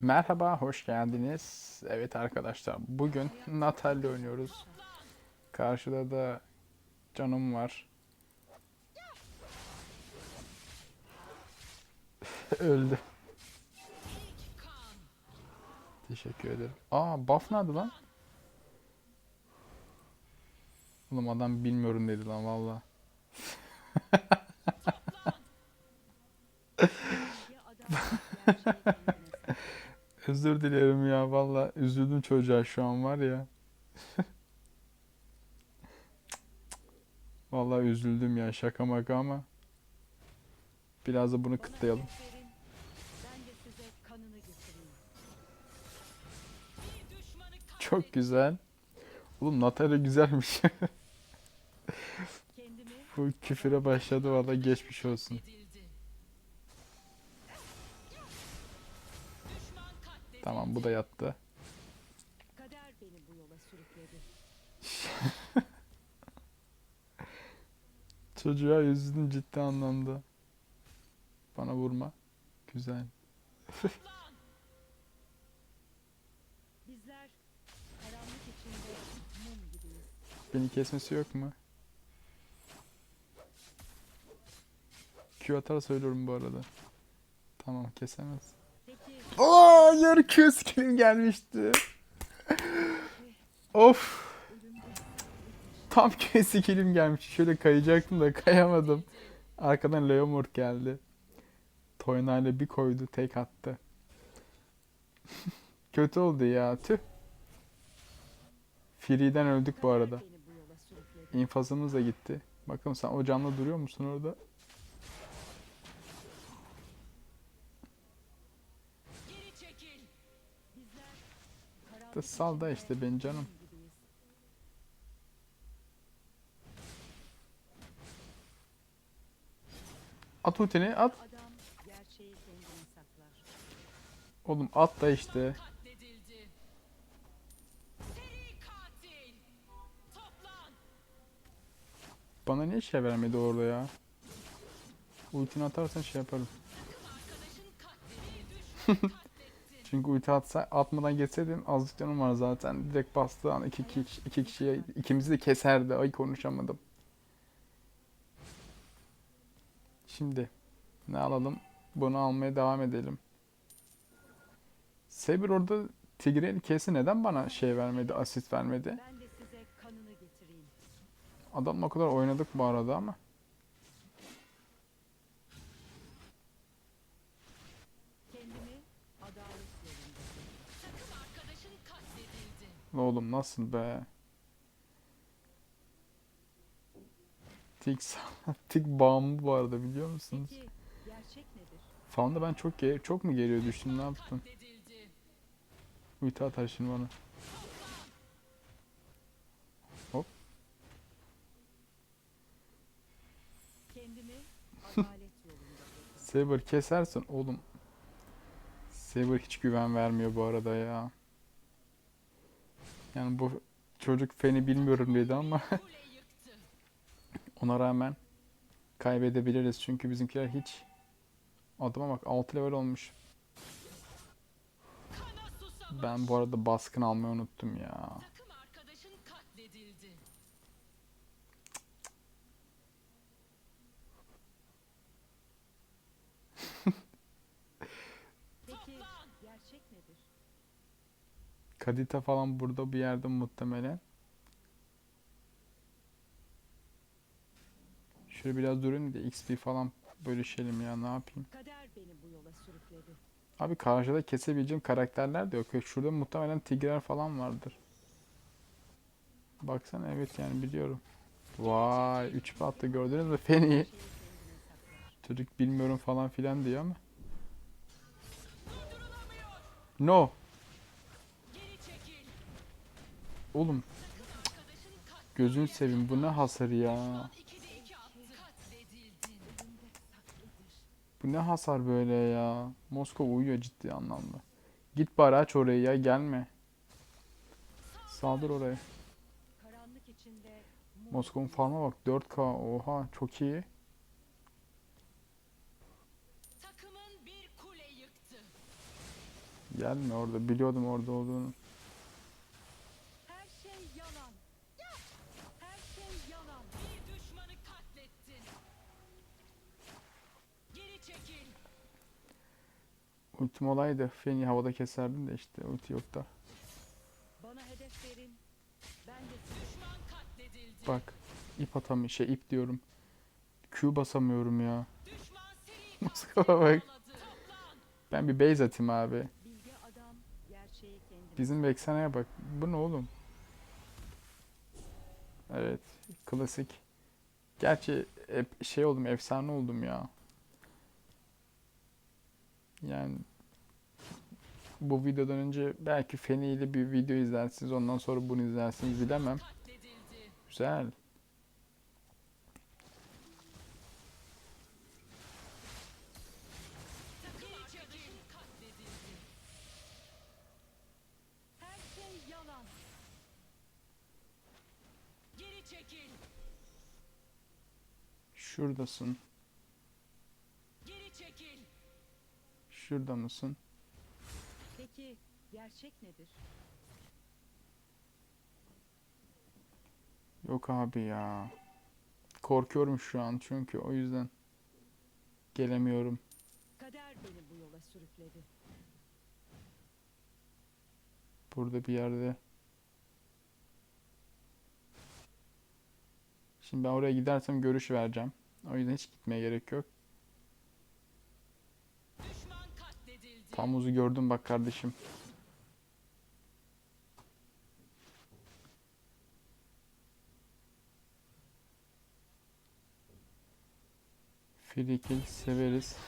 Merhaba, hoş geldiniz. Evet arkadaşlar, bugün Natalya oynuyoruz. Karşıda da canım var. Öldü. Teşekkür ederim. Aa, buff nerede lan? Oğlum adam bilmiyorum dedi lan valla. Özür dilerim ya valla üzüldüm çocuğa şu an var ya. Valla üzüldüm ya şaka maka ama. Biraz da bunu kıtlayalım. Getireyim. Çok güzel. Oğlum Natalya güzelmiş. Bu küfüre başladı valla geçmiş olsun. Tamam bu da yattı. kader beni bu yola sürükledi. Çocuğa üzüldüm ciddi anlamda. Bana vurma. Güzel. Bizler karanlık içinde mum gibiyiz. Beni kesmesi yok mu? Q atar söylüyorum bu arada. Tamam kesemez. Yarı Q skillim gelmişti. of. Tam Q skillim gelmiş. Şöyle kayacaktım da kayamadım. Arkadan Leomord geldi. Toyna ile bir koydu tek attı. Kötü oldu ya tüh. Free'den öldük bu arada. İnfazımız da gitti. Bakalım sen o camda duruyor musun orada? Da sal da işte beni canım. At ultini at. Oğlum at da işte. Bana niye şey vermedi orada ya? Ultini atarsan şey yaparım. Çünkü ulti atsa, atmadan geçseydim azıcık canım var zaten. Direkt bastığı an iki, iki, iki kişiye ikimizi de keserdi. Ay konuşamadım. Şimdi ne alalım? Bunu almaya devam edelim. Saber orada Tigreal kesi neden bana şey vermedi, asist vermedi? Adamla o kadar oynadık bu arada ama. Oğlum nasıl be? Tik, tik bağımlı bu arada biliyor musunuz? Peki gerçek nedir? Ben çok çok mu geriye düştüm ne yaptım? Ulti atar şimdi bana. Hop. Saber kesersin oğlum. Saber hiç güven vermiyor bu arada ya. Yani bu çocuk feni bilmiyorum dedi ama ona rağmen kaybedebiliriz çünkü bizimkiler hiç adama bak 6 level olmuş. Ben bu arada baskın almayı unuttum ya. Takım arkadaşın katledildi. Peki gerçek nedir? Kadita falan burada bir yerde muhtemelen. Şöyle biraz durayım da XP falan bölüşelim ya ne yapayım. Kader beni bu yola sürükledi. Abi karşıda kesebileceğim karakterler de yok. Şurada muhtemelen tigrer falan vardır. Baksana evet yani biliyorum. Vay 3 attı gördünüz mü Feni'yi. Çocuk bilmiyorum falan filan diyor ama. No. Oğlum gözünü seveyim bu ne hasar ya. Bu ne hasar böyle ya. Moskova uyuyor ciddi anlamda. Git bari aç orayı ya gelme. Saldır oraya. Moskova'nın farma bak 4K oha çok iyi. Gelme orada. Biliyordum orada olduğunu. Ultim olaydı. Feni havada keserdim de işte ulti yok da. Bana hedef verin. Ben de Düşman katledildi. Bak ip atamıyorum. Şey ip diyorum. Q basamıyorum ya. Katili bak. Ben bir base atayım abi. Bizim Vexena'ya bak. Bu ne oğlum? Evet. Klasik. Gerçi hep şey oldum. Efsane oldum ya. Yani bu videodan önce belki Feni ile bir video izlersiniz. Ondan sonra bunu izlersiniz. Bilemem. Güzel. Takım Şurada mısın? Peki gerçek nedir? Yok abi ya. Korkuyorum şu an çünkü o yüzden gelemiyorum. Kader beni bu yola sürükledi. Burada bir yerde. Şimdi ben oraya gidersem görüş vereceğim. O yüzden hiç gitmeye gerek yok. Tamuz'u gördüm bak kardeşim. Free kill severiz.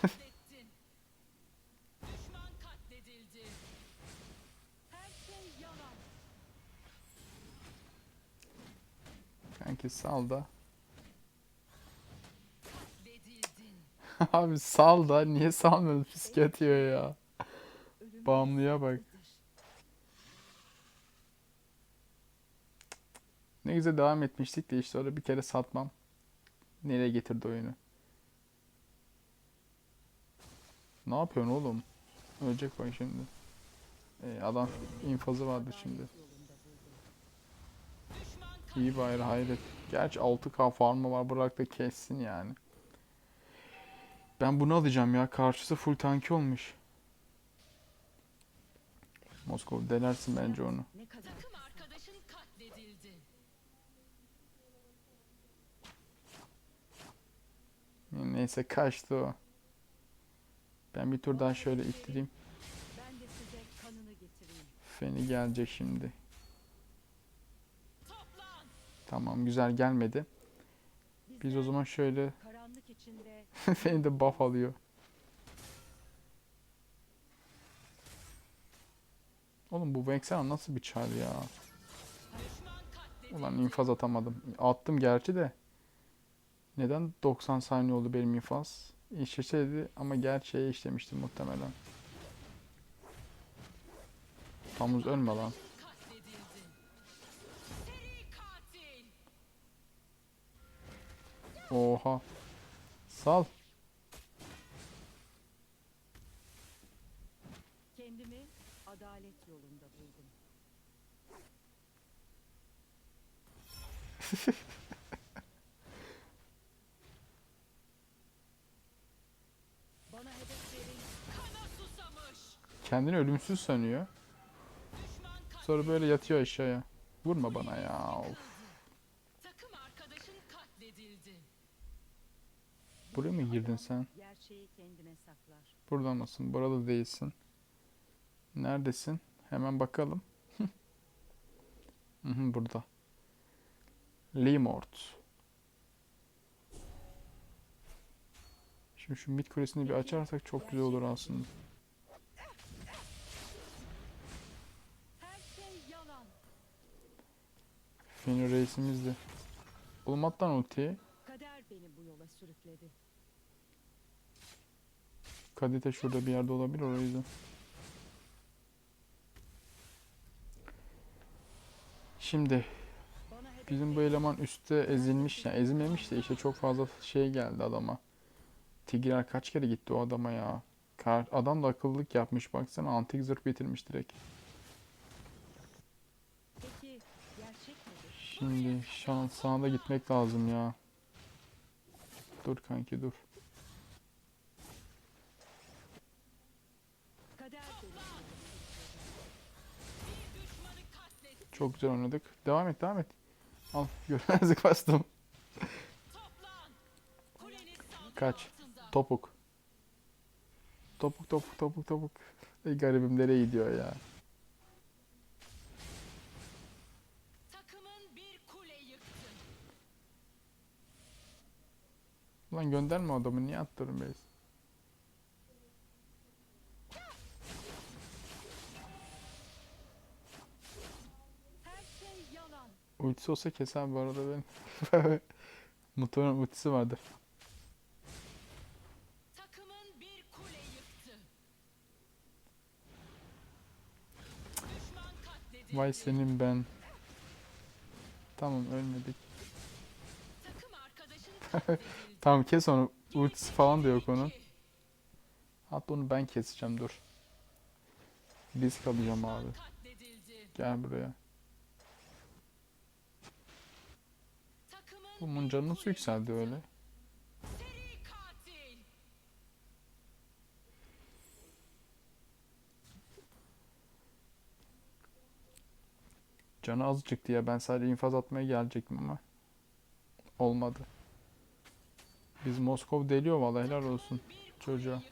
Kanki sal da. Abi sal da niye salmıyorsun? Fisk atıyor ya. Bağımlıya bak. Ne güzel devam etmiştik de işte orada bir kere satmam. Nereye getirdi oyunu? Ne yapıyorsun oğlum? Ölecek bak şimdi. Ee, adam infazı vardı şimdi. İyi bari hayret. Gerçi 6K farmı var bırak da kessin yani. Ben bunu alacağım ya. Karşısı full tanki olmuş. Moskova delersin bence onu. Takım arkadaşın katledildi. Neyse kaçtı o. Ben bir tur daha şöyle ittireyim. ben de size kanını getireyim. Feni gelecek şimdi. Toplan. Tamam güzel gelmedi. Biz o zaman şöyle karanlık içinde Feni de buff alıyor. Oğlum bu Vexen nasıl bir çar ya? Ulan infaz atamadım. Attım gerçi de. Neden 90 saniye oldu benim infaz? İşleseydi ama gerçeğe işlemiştim muhtemelen. Tamuz ölme lan. Oha. Sal. Yolunda buldum. Bana hedef verin. Kana susamış. Kendini ölümsüz sanıyor. Sonra böyle yatıyor aşağıya. Vurma bana ya. Of. Takım arkadaşın katledildi. Buraya mı girdin sen? Gerçeği kendine saklar. Burada mısın? Burada değilsin. Neredesin? Hemen bakalım. Burada. Limort. Şimdi şu mid kulesini bir açarsak çok güzel olur aslında. Fenir reisimiz de. Lan ultiyi. Kader beni bu yola sürükledi. Kadite şurada bir yerde olabilir o yüzden. Şimdi bizim bu eleman üstte ezilmiş yani ezilmemiş de işte çok fazla şey geldi adama. Tigreal kaç kere gitti o adama ya. Adam da akıllılık yapmış baksana antik zırh bitirmiş direkt. Şimdi şans sağda gitmek lazım ya. Dur kanki dur. Çok güzel oynadık. Devam et devam et. Al görmezlik bastım. Kaç. Topuk. Topuk topuk topuk topuk. Ey garibim nereye gidiyor ya. Lan gönderme adamı niye attırın base? Ultisi olsa keser bu arada benim. Muhtemelen ultisi katledildi. Vay senin ben. Tamam ölmedik. Tamam kes onu. Ultisi falan da yok onun. Hatta onu ben keseceğim dur. Risk alacağım abi. Gel buraya. Bunun canı nasıl yükseldi öyle? Canı az çıktı ya. Ben sadece infaz atmaya gelecektim ama. Olmadı. Biz Moskov deliyor vallahi helal olsun. Çocuğa.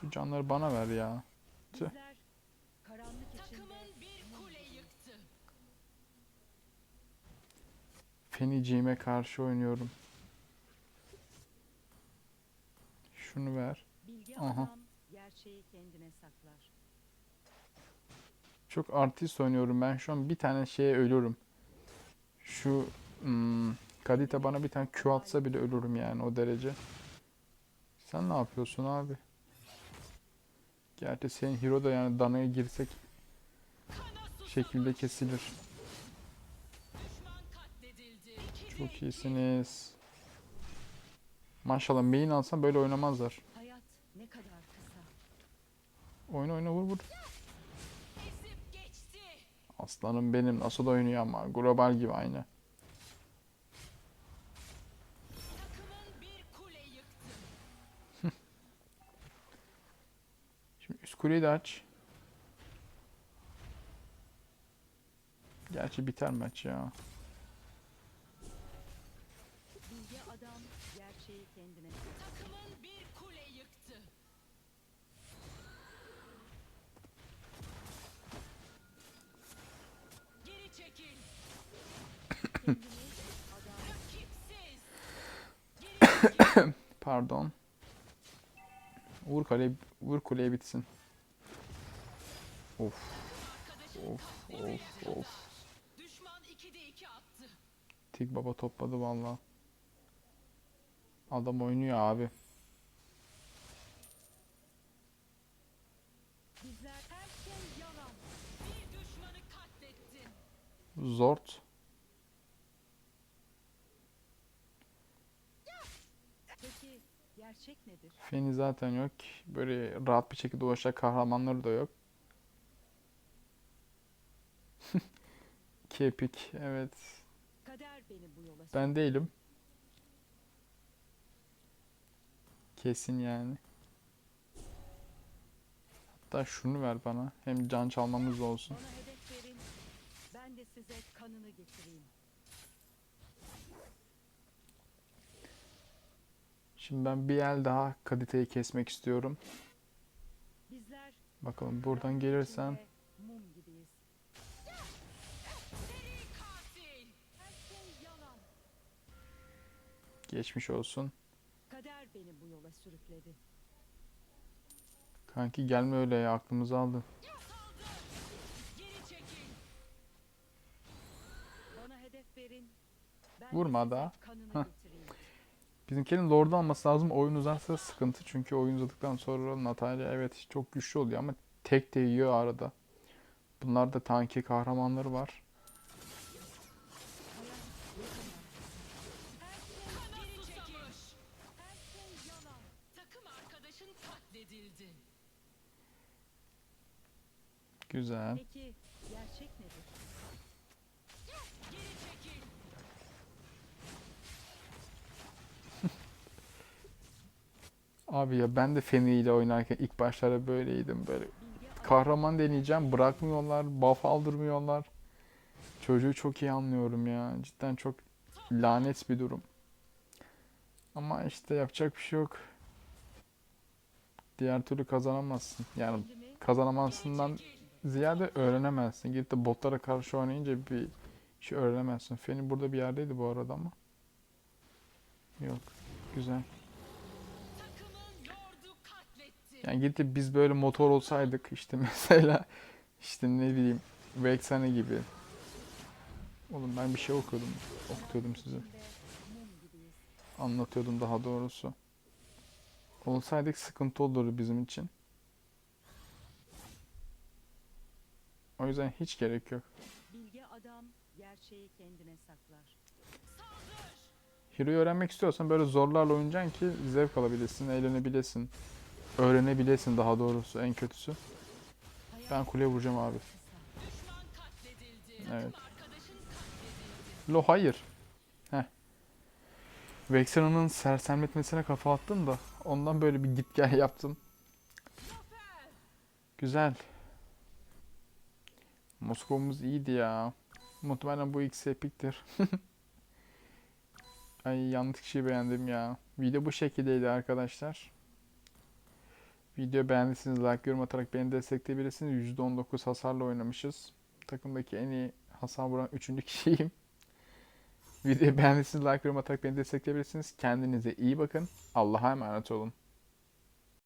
Şu canları bana ver ya. Tüh. Feniciğime karşı oynuyorum. Şunu ver. Aha. Çok artist oynuyorum ben şu an bir tane şeye ölürüm. Şu hmm, Kadita bana bir tane Q atsa bile ölürüm yani o derece. Sen ne yapıyorsun abi? Gerçi senin hero da yani danaya girsek şekilde kesilir. Çok iyisiniz. Maşallah main alsam böyle oynamazlar. Hayat ne kadar kısa. Oyna oyna vur vur. Aslanım benim nasıl oynuyor ama global gibi aynı. Şimdi üst kuleyi de aç. Gerçi biter maç ya. Pardon. Vur kale vur kuleye bitsin. Of of of of. Düşman 2'de 2 attı. Tik baba topladı valla. Adam oynuyor abi. Zort. Peki gerçek nedir? Feni zaten yok. Böyle rahat bir şekilde ulaşacak kahramanları da yok. Kepik evet. Kader beni bu yola Ben değilim. Kesin yani. Hatta şunu ver bana. Hem can çalmamız da olsun. Bana hedef verin. Ben de size kanını getireyim. Şimdi ben bir el daha Kadite'yi kesmek istiyorum. Bakalım buradan gelirsen geçmiş olsun. Kader beni bu yola sürükledi. Kanki gelme öyle ya aklımızı aldın. Vurma de Bizimkinin Lord'u alması lazım. Oyun uzarsa sıkıntı. Çünkü oyun uzadıktan sonra Natalya evet çok güçlü oluyor ama tek de yiyor arada. Bunlarda tanki kahramanları var. Güzel. Peki gerçek nedir? Abi ya ben de Feni ile oynarken ilk başlarda böyleydim. Böyle kahraman deneyeceğim. Bırakmıyorlar. Buff aldırmıyorlar. Çocuğu çok iyi anlıyorum ya. Cidden çok lanet bir durum. Ama işte yapacak bir şey yok. Diğer türlü kazanamazsın. Yani kazanamazsından ziyade öğrenemezsin. Gidip de botlara karşı oynayınca bir şey öğrenemezsin. Feni burada bir yerdeydi bu arada ama. Yok. Güzel. Yani gidip biz böyle motor olsaydık işte mesela işte ne bileyim Vexane gibi. Oğlum ben bir şey okuyordum. Okutuyordum size. Anlatıyordum daha doğrusu. Olsaydık sıkıntı olurdu bizim için. O yüzden hiç gerek yok. Bilge adam gerçeği kendine saklar. Hero'yu öğrenmek istiyorsan böyle zorlarla oynayacaksın ki zevk alabilesin, eğlenebilesin. Öğrenebilesin daha doğrusu en kötüsü. Ben kuleye vuracağım abi. Evet. Lo hayır. Heh. Vexena'nın sersemletmesine kafa attım da ondan böyle bir git gel yaptım. Güzel. Moskova'mız iyiydi ya. Muhtemelen bu ikisi epiktir. Ay yanlış kişiyi beğendim ya. Video bu şekildeydi arkadaşlar. Video beğendiyseniz like, yorum atarak beni destekleyebilirsiniz. %19 hasarla oynamışız. Takımdaki en iyi hasar vuran 3. kişiyim. Videoyu beğendiyseniz like, yorum atarak beni destekleyebilirsiniz. Kendinize iyi bakın. Allah'a emanet olun.